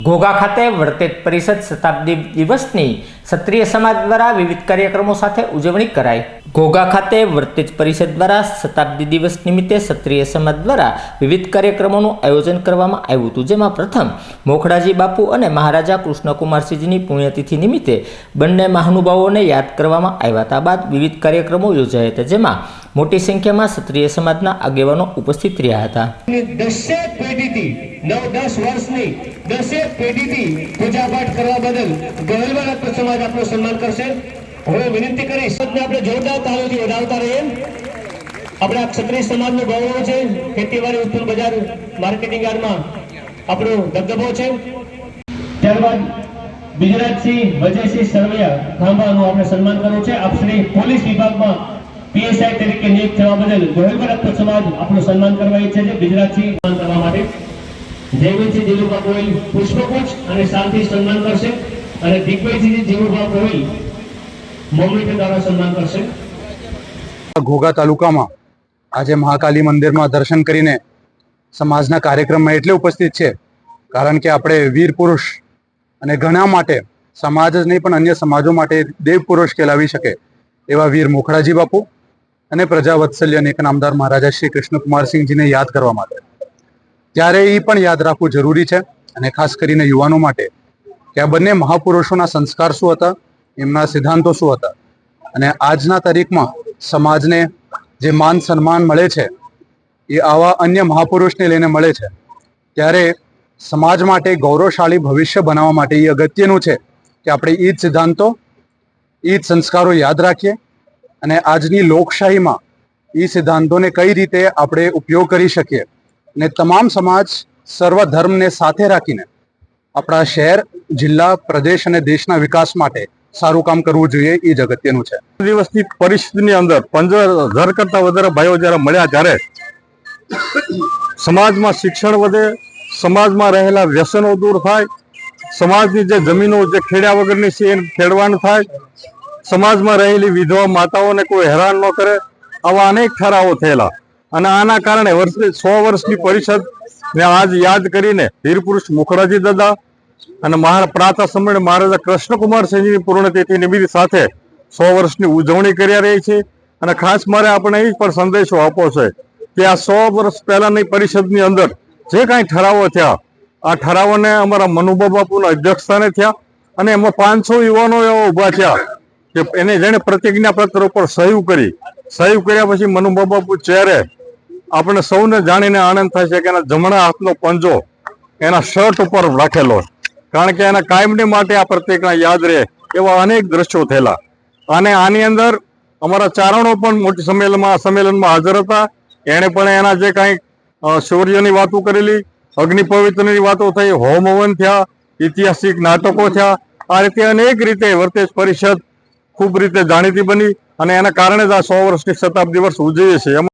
ઘોઘા ખાતે વર્તેજ પરિષદ શતાબ્દી દિવસની ક્ષત્રિય સમાજ દ્વારા વિવિધ કાર્યક્રમો સાથે ઉજવણી કરાઈ. ઘોઘા ખાતે વર્તેજ પરિષદ દ્વારા શતાબ્દી દિવસ નિમિત્તે ક્ષત્રિય સમાજ દ્વારા વિવિધ કાર્યક્રમોનું આયોજન કરવામાં આવ્યું હતું, જેમાં પ્રથમ મોખડાજી બાપુ અને મહારાજા કૃષ્ણકુમારસિંહજીની પુણ્યતિથિ નિમિત્તે બંને મહાનુભાવોને યાદ કરવામાં આવ્યા હતા. બાદ વિવિધ કાર્યક્રમો યોજાયા હતા, જેમાં મોટી સંખ્યામાં ક્ષત્રિય સમાજના આગેવાનો ઉપસ્થિત રહ્યા હતા. દસે પેઢીથી, નવ દસ વર્ષની દસેક પેઢીથી પૂજાપાઠ કરવા બદલ ગોહિલવા રત્ન સમાજ આપનું સન્માન કરશે. હવે વિનંતી કરીશ આપણે જોરદાર તાળીઓથી વધાવતા રહીએ. આપણે ક્ષત્રિય સમાજનું ગૌરવ છે, ખેતીવાડી ઉત્પન્ન બજાર, માર્કેટિંગ યાર્ડમાં આપણો દબદબો છે. ત્યારબાદ ગુજરાતસિંહ વજયસિંહ સરવૈયા ખાંભાનું આપણે સન્માન કરવું છે. આપ શ્રી પોલીસ વિભાગમાં પીએસઆઈ તરીકે નિયુક્ત થવા બદલ ગોહિલવા રત્ન સમાજ આપણું સન્માન કરવા ઈચ્છે છે. ગુજરાતસિંહ સન્માન કરવા માટે જયવંતસિંહ દિલુભા ગોહિલ પુષ્પગુચ્છ અને શાંતિ સન્માન કરશે અને દિગ્વિજયસિંહ જીલુભા ગોહિલ મોમેન્ટ દ્વારા સન્માન કરશે. ઘોઘા તાલુકામાં આજે મહાકાલી મંદિરમાં દર્શન કરીને સમાજના કાર્યક્રમમાં એટલે ઉપસ્થિત છે. કારણ કે આપણે વીર પુરુષ અને ઘણા માટે, સમાજ જ નહીં પણ અન્ય સમાજો માટે દેવ પુરુષ કહેલાવી શકે એવા વીર મોખડાજી બાપુ અને પ્રજાવત્સલ્ય અને એક નામદાર મહારાજા શ્રી કૃષ્ણકુમારસિંહજીને યાદ કરવા માટે. ત્યારે એ પણ યાદ રાખવું જરૂરી છે અને ખાસ કરીને યુવાનો માટે કે આ બંને મહાપુરુષોના સંસ્કાર શું હતા, એમના સિદ્ધાંતો શું હતા અને આજના તારીખમાં સમાજને જે માન સન્માન મળે છે, એ આવા અન્ય મહાપુરુષને લઈને મળે છે. ત્યારે સમાજ માટે ગૌરવશાળી ભવિષ્ય બનાવવા માટે એ અગત્યનું છે કે આપણે એ જ સિદ્ધાંતો એ જ સંસ્કારો યાદ રાખીએ અને આજની લોકશાહીમાં એ સિદ્ધાંતોને કઈ રીતે આપણે ઉપયોગ કરી શકીએ અને તમામ સમાજ સર્વ ધર્મને સાથે રાખીને આપણા શહેર, જિલ્લા, પ્રદેશ અને દેશના વિકાસ માટે સારું કામ કરવું જોઈએ એ જ અગત્યનું છે. દિવસની પરિસ્થિતિની અંદર પંદર કરતા વધારે ભાઈઓ જ્યારે મળ્યા ત્યારે સમાજમાં શિક્ષણ વધે, સમાજમાં રહેલા વ્યસનો દૂર થાય, સમાજની જે જમીનો, જે ખેડ્યા વગરની છે એને ખેડવાનું થાય સમાજમાં રહેલી વિધવા માતાઓને કોઈ હેરાન ન કરે આવા અનેક ઠરાવો થયેલા. અને આના કારણે વર્ષે સો વર્ષની પરિષદ ને આજ યાદ કરીને વીરપુરુષ મુખરાજી દાદા અને પ્રાતઃ સમયે મહારાજા કૃષ્ણકુમાર સિંહની પૂર્ણતિથિ નિમિત્ત સાથે સો વર્ષની ઉજવણી કરી રહી છે. અને ખાસ મારે આપણે એ પણ સંદેશો આપવો છે કે આ સો વર્ષ પહેલાની પરિષદની અંદર જે કાંઈ ઠરાવો થયા, આ ઠરાવોને અમારા મનુભા બાપુના અધ્યક્ષસ્થાને થયા અને એમાં પાંચસો યુવાનો એવા ઊભા થયા. કે એને જેને પ્રતિજ્ઞા પત્ર ઉપર સહી કરી, સહી કર્યા પછી મનુભા બાપુ ચહેરે આપણે સૌને જાણીને આનંદ થાય છે કે એના જમણા હાથનો પંજો એના શર્ટ ઉપર રાખેલો કારણ કે એના કાયમની માટે આ પ્રતિજ્ઞા યાદ રહે એવા અનેક દ્રશ્યો થયેલા. અને આની અંદર અમારા ચારણો પણ મોટી સંમેલનમાં સંમેલનમાં હાજર હતા. એણે પણ એના જે કાંઈ શૌર્યની વાતો કરેલી, અગ્નિ પવિત્રની વાતો થઈ હોમ હવન થયા, ઐતિહાસિક નાટકો થયા. આ રીતે અનેક રીતે વર્તેજ પરિષદ ખૂબ રીતે જાણીતી બની અને એના કારણે જ આ સો વર્ષની શતાબ્દી વર્ષ ઉજવીએ છીએ.